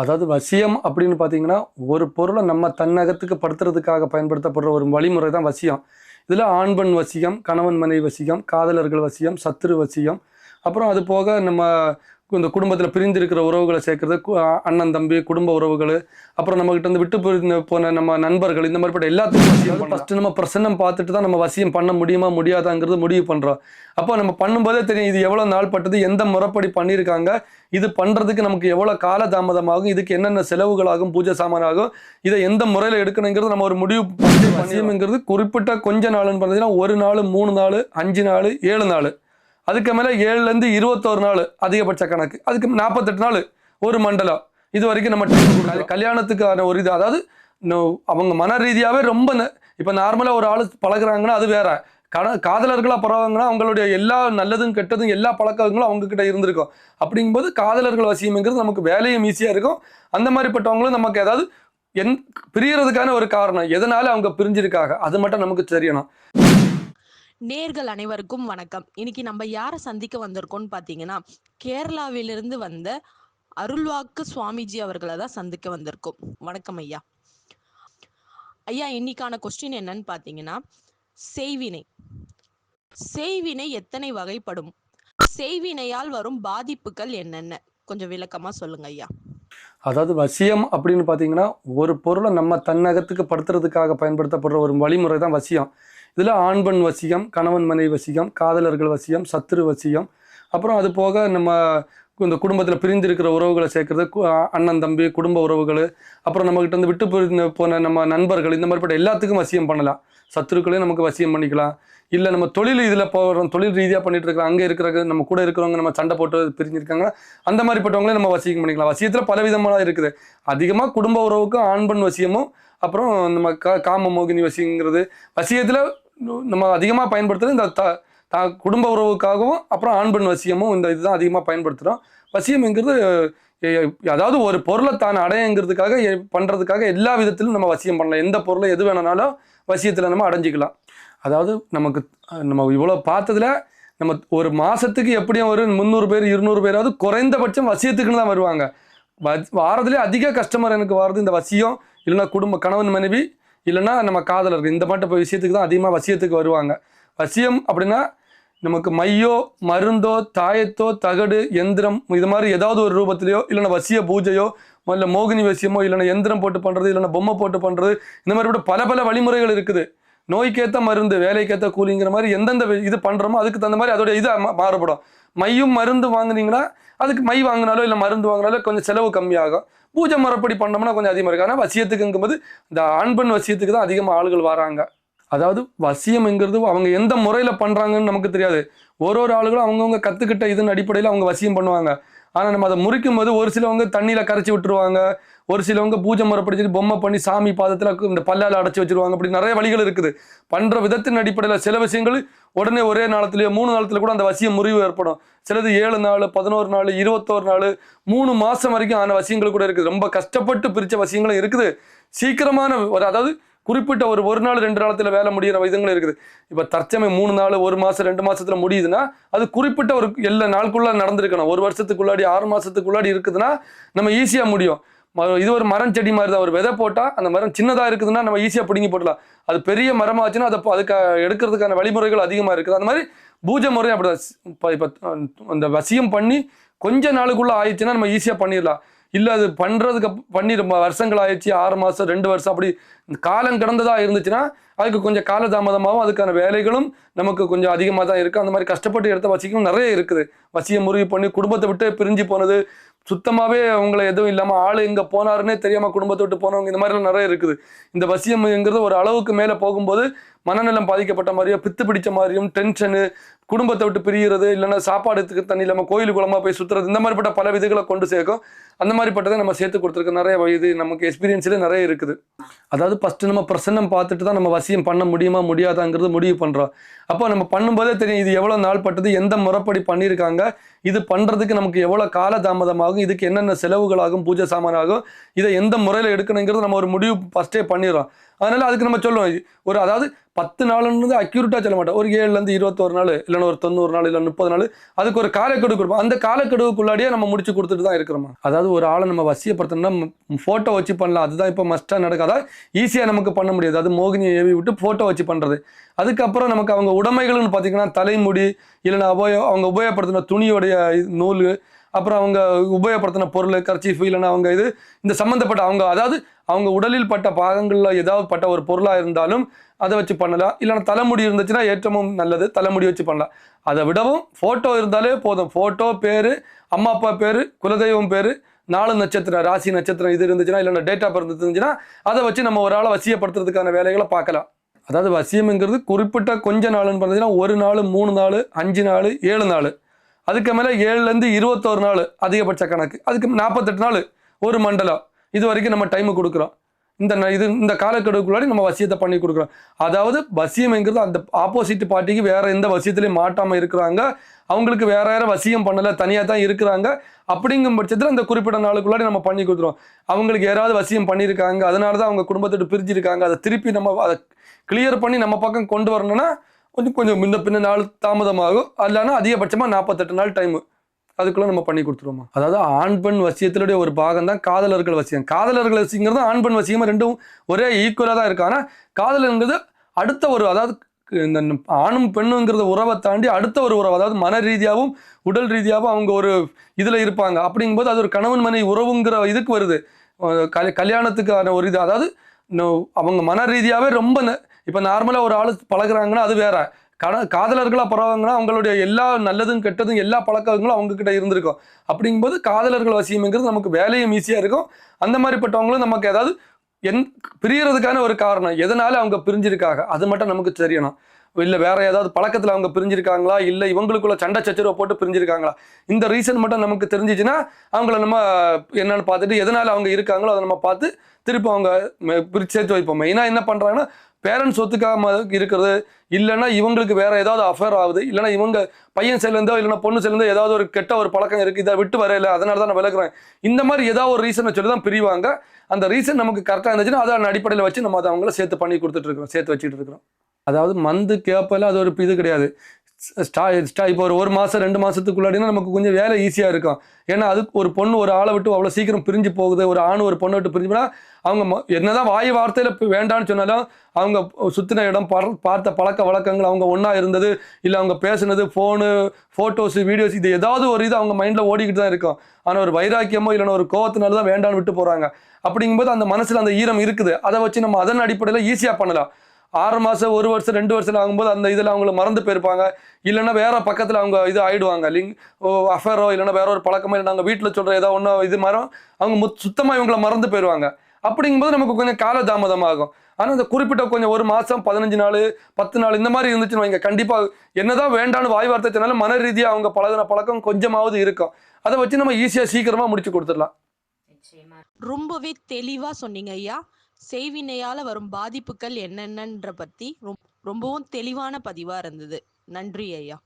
அதாவது வசியம் அப்படின்னு பார்த்தீங்கன்னா ஒரு பொருளை நம்ம தன்னகத்துக்கு படுத்துறதுக்காக பயன்படுத்தப்படுற ஒரு வழிமுறை தான் வசியம். இதில் ஆண்பன் வசியம் கணவன் மனை வசியம் காதலர்கள் வசியம் சத்துரு வசியம். அப்புறம் அது போக நம்ம இந்த குடும்பத்தில் பிரிந்திருக்கிற உறவுகளை சேர்க்கறது அண்ணன் தம்பி குடும்ப உறவுகள் அப்புறம் நம்மகிட்ட வந்து விட்டு பிரிந்து போன நம்ம நண்பர்கள் இந்த மாதிரிப்பட்ட எல்லாத்துக்கும் வசியம் ஃபஸ்ட்டு நம்ம பிரசன்னம் பார்த்துட்டு தான் நம்ம வசியம் பண்ண முடியுமா முடியாதாங்கிறது முடிவு பண்ணுறோம் அப்போ நம்ம பண்ணும்போதே தெரியும் இது எவ்வளோ நாள் பட்டது எந்த முறைப்படி பண்ணியிருக்காங்க இது பண்ணுறதுக்கு நமக்கு எவ்வளோ கால தாமதமாகும் இதுக்கு என்னென்ன செலவுகளாகும் பூஜை சாமானாகும் இதை எந்த முறையில் எடுக்கணுங்கிறது நம்ம ஒரு முடிவு பண்ணி வசியம்ங்கிறது குறிப்பிட்ட கொஞ்ச நாள்னு பார்த்தீங்கன்னா ஒரு நாள் மூணு நாள் அஞ்சு நாள் ஏழு நாள். அதுக்கு மேலே ஏழுலேருந்து இருபத்தோரு நாள் அதிகபட்ச கணக்கு. அதுக்கு நாற்பத்தெட்டு நாள் ஒரு மண்டலம். இது வரைக்கும் நம்ம கல்யாணத்துக்கான ஒரு இது. அதாவது அவங்க மன ரீதியாகவே ரொம்ப இப்போ நார்மலாக ஒரு ஆள் பழகுறாங்கன்னா அது வேற. கட காதலர்களாக பரவாங்கன்னா அவங்களுடைய எல்லா நல்லதும் கெட்டதும் எல்லா பழக்கங்களும் அவங்கக்கிட்ட இருந்திருக்கும். அப்படிங்கும்போது காதலர்கள் வசியம்ங்கிறது நமக்கு வேலையும் ஈஸியாக இருக்கும். அந்த மாதிரிப்பட்டவங்களும் நமக்கு ஏதாவது என் பிரியறதுக்கான ஒரு காரணம். எதனால அவங்க பிரிஞ்சிருக்காங்க? அது மட்டும் நமக்கு தெரியணும். நேர்கள் அனைவருக்கும் வணக்கம். இன்னைக்கு நம்ம யாரை சந்திக்க வந்திருக்கோம்னு பார்த்தீங்கன்னா கேரளாவிலிருந்து வந்த அருள்வாக்கு சுவாமிஜி அவர்களை தான் சந்திக்க வந்திருக்கோம். வணக்கம் ஐயா. ஐயா இன்னைக்கான கொஸ்டின் என்னன்னு பார்த்தீங்கன்னா செய்வினை. செய்வினை எத்தனை வகைப்படும்? செய்வினையால் வரும் பாதிப்புகள் என்னென்ன? கொஞ்சம் விளக்கமா சொல்லுங்க ஐயா. அதாவது வசியம் அப்படின்னு பார்த்தீங்கன்னா ஒரு பொருளை நம்ம தன்னகத்துக்கு படுத்துறதுக்காக பயன்படுத்தப்படுற ஒரு வழிமுறை தான் வசியம். இதில் ஆண்பன் வசியம் கணவன் மனை வசியம் காதலர்கள் வசியம் சத்துரு வசியம் அப்புறம் அது போக நம்ம இந்த குடும்பத்தில் பிரிந்திருக்கிற உறவுகளை சேர்க்கறது அண்ணன் தம்பி குடும்ப உறவுகள். அப்புறம் நம்மகிட்ட இருந்து விட்டு பிரிந்து போன நம்ம நண்பர்கள் இந்த மாதிரிப்பட்ட எல்லாத்துக்கும் வசியம் பண்ணலாம். சத்துருக்களையும் நமக்கு வசியம் பண்ணிக்கலாம். இல்லை நம்ம தொழில் இதில் போகிறோம் தொழில் ரீதியாக பண்ணிட்டு இருக்கிறோம் அங்கே இருக்கிற நம்ம கூட இருக்கிறவங்க நம்ம சண்டை போட்டு பிரிஞ்சிருக்காங்க. அந்த மாதிரிப்பட்டவங்களே நம்ம வசியம் பண்ணிக்கலாம். வசியத்தில் பல விதமாக இருக்குது. அதிகமாக குடும்ப உறவுக்கும் ஆண்பன் வசியமும் அப்புறம் நம்ம கா காம மோகினி வசியங்கிறது வசியத்தில் நம்ம அதிகமாக பயன்படுத்துகிறது இந்த த தா குடும்ப உறவுக்காகவும் அப்புறம் ஆண் பெண் வசியமும் இந்த இதுதான் அதிகமாக பயன்படுத்துகிறோம் வசியம்ங்கிறது அதாவது ஒரு பொருளை தான் அடையங்கிறதுக்காக பண்ணுறதுக்காக எல்லா விதத்திலும் நம்ம வசியம் பண்ணலாம். எந்த பொருளை எது வேணும்னாலும் வசியத்தில் நம்ம அடைஞ்சிக்கலாம். அதாவது நமக்கு நம்ம இவ்வளோ பார்த்ததுல நம்ம ஒரு மாதத்துக்கு எப்படியும் ஒரு முந்நூறு பேர் இருநூறு பேராவது குறைந்தபட்சம் வசியத்துக்குன்னு தான் வருவாங்க. வ- வாரத்திலே அதிக கஸ்டமர் எனக்கு வர்றது இந்த வசியம் இல்லைன்னா குடும்ப கணவன் மனைவி இல்லைன்னா நம்ம காதலர்கள் இந்த மட்டும் இப்போ விஷயத்துக்கு தான் அதிகமாக வசியத்துக்கு வருவாங்க. வசியம் அப்படின்னா நமக்கு மையோ மருந்தோ தாயத்தோ தகடு எந்திரம் இது மாதிரி ஏதாவது ஒரு ரூபத்திலையோ இல்லைன்னா வசிய பூஜையோ இல்லை மோகினி வசியமோ இல்லைன்னா எந்திரம் போட்டு பண்ணுறது இல்லைன்னா பொம்மை போட்டு பண்ணுறது இந்த மாதிரி கூட பல பல வழிமுறைகள் இருக்குது. நோய்க்கேற்ற மருந்து வேலைக்கேற்ற கூலிங்கிற மாதிரி எந்தெந்த இது பண்ணுறோமோ அதுக்கு தகுந்த மாதிரி அதோடைய இது மாறுபடும். மையும் மருந்து வாங்கினீங்கன்னா அதுக்கு மை வாங்கினாலோ இல்லை மருந்து வாங்கினாலோ கொஞ்சம் செலவு கம்மியாகும். பூஜை மரப்படி பண்ணோம்னா கொஞ்சம் அதிகமாக இருக்கும். ஆனால் வசியத்துக்குங்கும்போது இந்த ஆண் பெண் வசியத்துக்கு தான் அதிகமாக ஆளுகள் வராங்க. அதாவது வசியம்ங்கிறது அவங்க எந்த முறையில் பண்ணுறாங்கன்னு நமக்கு தெரியாது. ஒரு ஒரு ஆளுகளும் அவங்கவுங்க கற்றுக்கிட்ட இதன் அடிப்படையில் அவங்க வசியம் பண்ணுவாங்க. ஆனால் நம்ம அதை முறிக்கும் போது ஒரு சிலவங்க தண்ணியில் கரைச்சி விட்டுருவாங்க. ஒரு சிலவங்க பூஜை முறைப்படி சொல்லி பொம்மை பண்ணி சாமி பாதத்தில் இந்த பல்லால் அடைச்சி வச்சிருவாங்க. அப்படி நிறைய வழிகள் இருக்குது. பண்ணுற விதத்தின் அடிப்படையில் சில விஷயங்கள் உடனே ஒரே நாளத்துலேயோ மூணு நாளத்தில் கூட அந்த வசியம் முறிவு ஏற்படும். சிலது ஏழு நாள் பதினோரு நாள் இருபத்தோரு நாள் மூணு மாதம் வரைக்கும் ஆன வசியங்கள் கூட இருக்குது. ரொம்ப கஷ்டப்பட்டு பிரித்த வசியங்களும் இருக்குது. சீக்கிரமான ஒரு அதாவது குறிப்பிட்ட ஒரு ஒரு நாள் ரெண்டு நாளத்தில் வேலை முடியிற விதங்களும் இருக்குது. இப்போ தற்சமயம் மூணு நாள் ஒரு மாதம் ரெண்டு மாதத்தில் முடியுதுன்னா அது குறிப்பிட்ட ஒரு எல்லா நாளுக்குள்ளே நடந்திருக்கணும். ஒரு வருஷத்துக்குள்ளாடி ஆறு மாதத்துக்குள்ளாடி இருக்குதுன்னா நம்ம ஈஸியாக முடியும். இது ஒரு மரம் செடி மாதிரி தான் ஒரு விதை போட்டால் அந்த மரம் சின்னதாக இருக்குதுன்னா நம்ம ஈஸியாக பிடுங்கி போடலாம் அது பெரிய மரமாக ஆச்சுன்னா அதை அதுக்கு எடுக்கிறதுக்கான வழிமுறைகள் அதிகமாக இருக்குது. அந்த மாதிரி பூஜை முறையும் அப்படிதான். இப்போ இப்போ அந்த வசியம் பண்ணி கொஞ்ச நாளுக்குள்ளே ஆயிடுச்சுன்னா நம்ம ஈஸியாக பண்ணிடலாம். இல்லை அது பண்ணுறதுக்கு பண்ணி ரொம்ப வருஷங்கள் ஆயிடுச்சு ஆறு மாதம் ரெண்டு வருஷம் அப்படி காலம் கடந்ததாக இருந்துச்சுன்னா அதுக்கு கொஞ்சம் காலதாமதமாகவும் அதுக்கான வேலைகளும் நமக்கு கொஞ்சம் அதிகமாக தான் இருக்குது அந்த மாதிரி கஷ்டப்பட்டு எடுத்த வசிக்கும் நிறைய இருக்குது. வசியம் முறிவு பண்ணி குடும்பத்தை விட்டு பிரிஞ்சு போனது சுத்தமாகவே அவங்கள எதுவும் இல்லாமல் ஆள் எங்கே போனாருன்னே தெரியாமல் குடும்பத்தை விட்டு போனவங்க இந்த மாதிரிலாம் நிறைய இருக்குது. இந்த வசியம்ங்கிறது ஒரு அளவுக்கு மேலே போகும்போது மனநலம் பாதிக்கப்பட்ட மாதிரியும் பித்து பிடிச்ச மாதிரியும் டென்ஷனு குடும்பத்தை விட்டு பிரிகிறது இல்லைன்னா சாப்பாடுக்கு தண்ணி இல்லாமல் கோயில் குளமாக போய் சுற்றுறது இந்த மாதிரிப்பட்ட பல விதிகளை கொண்டு சேர்க்கும். அந்த மாதிரிப்பட்டதை நம்ம சேர்த்து கொடுத்துருக்க நிறைய இது நமக்கு எக்ஸ்பீரியன்ஸில் நிறைய இருக்குது. அதாவது ஃபஸ்ட்டு நம்ம பிரசன்னம் பார்த்துட்டு தான் நம்ம வசியம் பண்ண முடியுமா முடியாதாங்கிறது முடிவு பண்ணுறோம் அப்போ நம்ம பண்ணும்போதே தெரியும் இது எவ்வளோ நாள் பட்டது எந்த முறைப்படி பண்ணியிருக்காங்க இது பண்ணுறதுக்கு நமக்கு எவ்வளோ கால தாமதமாக ஆகும் இதுக்கு என்னென்ன செலவுகள் ஆகும் பூஜை சாமான் ஆகும் இதை எந்த முறையில் எடுக்கணுங்கிறது நம்ம ஒரு முடிவு ஃபஸ்ட்டே பண்ணிடுறோம். அதனால் அதுக்கு நம்ம சொல்லுவோம் ஒரு அதாவது பத்து நாள்ன்றது அக்யூரேட்டாக சொல்ல மாட்டோம். ஒரு ஏழுலேருந்து இருபத்தோரு நாள் இல்லைன்னா ஒரு தொண்ணூறு நாள் இல்லை முப்பது நாள் அதுக்கு ஒரு காலக்கெடு கொடுப்போம். அந்த காலக்கெடுவுக்குள்ளாடியே நம்ம முடிச்சு கொடுத்துட்டு தான் இருக்கிறோமா? அதாவது ஒரு ஆளை நம்ம வசியப்படுத்தணும்னா ஃபோட்டோ வச்சு பண்ணலாம். அதுதான் இப்போ மஸ்ட்டாக நடக்காதா? ஈஸியாக நமக்கு பண்ண முடியாது. அது மோகினியை ஏவி விட்டு ஃபோட்டோ வச்சு பண்ணுறது அதுக்கப்புறம் நமக்கு அவங்க உடைமைகள்னு பார்த்தீங்கன்னா தலைமுடி இல்லைன்னா உபயோ அவங்க உபயோகப்படுத்தின துணியோடைய நூல் அப்புறம் அவங்க உபயோகப்படுத்தின பொருள் கர்ச்சீஃப் இல்லைன்னா அவங்க இது இந்த சம்மந்தப்பட்ட அவங்க அதாவது அவங்க உடலில் பட்ட பாகங்களில் ஏதாவது பட்ட ஒரு பொருளாக இருந்தாலும் அதை வச்சு பண்ணலாம். இல்லைன்னா தலைமுடி இருந்துச்சுன்னா ஏற்றமும் நல்லது தலைமுடி வச்சு பண்ணலாம். அதை விடவும் ஃபோட்டோ இருந்தாலே போதும். ஃபோட்டோ பேர் அம்மா அப்பா பேர் குலதெய்வம் பேர் நாலு நட்சத்திரம் ராசி நட்சத்திரம் இது இருந்துச்சுன்னா இல்லைன்னா டேட் ஆஃப் இருந்துச்சுன்னா அதை வச்சு நம்ம ஒரு ஆளை வசியப்படுத்துறதுக்கான வேலைகளை பார்க்கலாம். அதாவது வசியம்ங்கிறது குறிப்பிட்ட கொஞ்ச நாள்னு பார்த்தீங்கன்னா ஒரு நாள் மூணு நாள் அஞ்சு நாள் ஏழு நாள். அதுக்கு மேலே ஏழுலேருந்து இருபத்தோரு நாள் அதிகபட்ச கணக்கு. அதுக்கு நாற்பத்தெட்டு நாள் ஒரு மண்டலம் இது வரைக்கும் நம்ம டைமு கொடுக்குறோம். இந்த ந- இது இந்த காலக்கெடுக்குள்ளாடி நம்ம வசியத்தை பண்ணி கொடுக்குறோம். அதாவது வசியம்ங்கிறது அந்த ஆப்போசிட் பார்ட்டிக்கு வேறு எந்த வசியத்திலையும் மாட்டாமல் இருக்கிறாங்க. அவங்களுக்கு வேற வேறு வசியம் பண்ணலை தனியாக தான் இருக்கிறாங்க. அப்படிங்கும் பட்சத்தில் அந்த குறிப்பிட்ட நாளுக்குள்ளாடி நம்ம பண்ணி கொடுத்துருவோம். அவங்களுக்கு யாராவது வசியம் பண்ணியிருக்காங்க அதனால தான் அவங்க குடும்பத்தோட பிரிஞ்சிருக்காங்க. அதை திருப்பி நம்ம அதை கிளியர் பண்ணி நம்ம பக்கம் கொண்டு வரணும்னா கொஞ்சம் கொஞ்சம் முன்ன பின்ன நாள் தாமதமாகும். அதுலனா அதிகபட்சமாக நாற்பத்தெட்டு நாள் டைமு அதுக்குள்ள நம்ம பண்ணி கொடுத்துருவோமா? அதாவது ஆண் பெண் வசியத்தினுடைய ஒரு பாகம் தான் காதலர்கள் வசியம். காதலர்கள் வசியங்கிறது ஆண் பெண் வசியமாக ரெண்டும் ஒரே ஈக்குவலாக தான் இருக்கு. ஆனால் காதலுங்கிறது அடுத்த ஒரு அதாவது இந்த ஆணும் பெண்ணுங்கிறத உறவை தாண்டி அடுத்த ஒரு உறவு அதாவது மன ரீதியாகவும் உடல் ரீதியாகவும் அவங்க ஒரு இதில் இருப்பாங்க. அப்படிங்கும்போது அது ஒரு கணவன் மனைவி உறவுங்கிற இதுக்கு வருது. கல் கல்யாணத்துக்கான ஒரு இது. அதாவது நோ- அவங்க மன ரீதியாகவே ரொம்ப இப்போ நார்மலாக ஒரு ஆள் பழகுறாங்கன்னா அது வேற. கட காதலர்களாக பரவாங்கன்னா அவங்களுடைய எல்லா நல்லதும் கெட்டதும் எல்லா பழக்கங்களும் அவங்கக்கிட்ட இருந்திருக்கும். அப்படிங்கும்போது காதலர்கள் வசியம்ங்கிறது நமக்கு வேலையும் ஈஸியாக இருக்கும். அந்த மாதிரிப்பட்டவங்களும் நமக்கு ஏதாவது என் பிரியறதுக்கான ஒரு காரணம். எதனால அவங்க பிரிஞ்சிருக்காங்க? அது மட்டும் நமக்கு தெரியணும். இல்லை வேற ஏதாவது பழக்கத்தில் அவங்க பிரிஞ்சிருக்காங்களா? இல்லை இவங்களுக்குள்ள சண்டை சச்சரவை போட்டு பிரிஞ்சிருக்காங்களா? இந்த ரீசன் மட்டும் நமக்கு தெரிஞ்சிச்சுன்னா அவங்கள நம்ம என்னன்னு பார்த்துட்டு எதனால அவங்க இருக்காங்களோ அதை நம்ம பார்த்து திருப்பி அவங்க மெ- பிரிச்சு சேர்த்து வைப்போம். மெயினாக என்ன பண்ணுறாங்கன்னா பேரண்ட்ஸ் ஒத்துக்காம இருக்கிறது. இல்லைன்னா இவங்களுக்கு வேற ஏதாவது அஃபேர் ஆகுது. இல்லைன்னா இவங்க பையன் சேர்ந்தோ இல்லைன்னா பொண்ணு சேர்ந்தோ ஏதாவது ஒரு கெட்ட ஒரு பழக்கம் இருக்குது இதை விட்டு வரையில. அதனால தான் நான் விளக்குறேன் இந்த மாதிரி ஏதாவது ஒரு ரீசனை சொல்லி தான் பிரிவாங்க. அந்த ரீசன் நமக்கு கரெக்டாக இருந்துச்சுன்னா அதை அடிப்படையில் வச்சு நம்ம அதை அவங்கள சேர்த்து பண்ணி கொடுத்துட்டு இருக்கிறோம். சேர்த்து வச்சுட்டு இருக்கிறோம். அதாவது மந்து கேப்பல அது ஒரு இது கிடையாது. ஸ்டா ஸ்டா இப்போ ஒரு ஒரு மாதம் ரெண்டு மாதத்துக்குள்ளாடினா நமக்கு கொஞ்சம் வேலை ஈஸியாக இருக்கும். ஏன்னா அதுக்கு ஒரு பொண்ணு ஒரு ஆளை விட்டு அவ்வளோ சீக்கிரம் பிரிஞ்சு போகுது. ஒரு ஆண் ஒரு பொண்ணை விட்டு பிரிஞ்சு போனால் அவங்க ம- என்னதான் வாய் வார்த்தையில் வேண்டான்னு சொன்னாலும் அவங்க சுற்றின இடம் பார்த்த பழக்க வழக்கங்கள் அவங்க ஒன்றா இருந்தது இல்லை அவங்க பேசுனது ஃபோனு ஃபோட்டோஸ் வீடியோஸ் இது ஏதாவது ஒரு இது அவங்க மைண்டில் ஓடிக்கிட்டு தான் இருக்கும். ஆனால் ஒரு வைராக்கியமோ இல்லைன்னா ஒரு கோவத்தினால தான் வேண்டான்னு விட்டு போகிறாங்க அப்படிங்கும்போது அந்த மனசில் அந்த ஈரம் இருக்குது. அதை வச்சு நம்ம அதன் அடிப்படையில் ஈஸியாக பண்ணலாம். ஆறு மாதம் ஒரு வருஷம் ரெண்டு வருஷம் ஆகும்போது அந்த இதில் அவங்கள மறந்து போயிருப்பாங்க. இல்லைன்னா வேற பக்கத்தில் அவங்க இது ஆயிடுவாங்க. லிங் ஓ அஃபேரோ இல்லைன்னா வேற ஒரு பழக்கமோ இல்லை நாங்கள் வீட்டில் சொல்கிற ஏதோ ஒன்றும் இது மாதிரி அவங்க மு சுத்தமாக இவங்கள மறந்து போயிடுவாங்க அப்படிங்கும்போது நமக்கு கொஞ்சம் கால தாமதமாகும் ஆனால் இந்த குறிப்பிட்ட கொஞ்சம் ஒரு மாதம் பதினஞ்சு நாள் பத்து நாள் இந்த மாதிரி இருந்துச்சுன்னு வைங்க. கண்டிப்பாக என்னதான் வேண்டான்னு வாய் வார்த்தை சொன்னாலும் மன ரீதியாக அவங்க பழகின பழக்கம் கொஞ்சமாவது இருக்கும். அதை வச்சு நம்ம ஈஸியாக சீக்கிரமாக முடிச்சு கொடுத்துடலாம். ரொம்பவே தெளிவாக சொன்னீங்க ஐயா. செய்வினையால் வரும் பாதிப்புகள் என்னென்னன்ற பற்றி ரொம்- ரொம்பவும் தெளிவான பதிவாக இருந்தது. நன்றி ஐயா.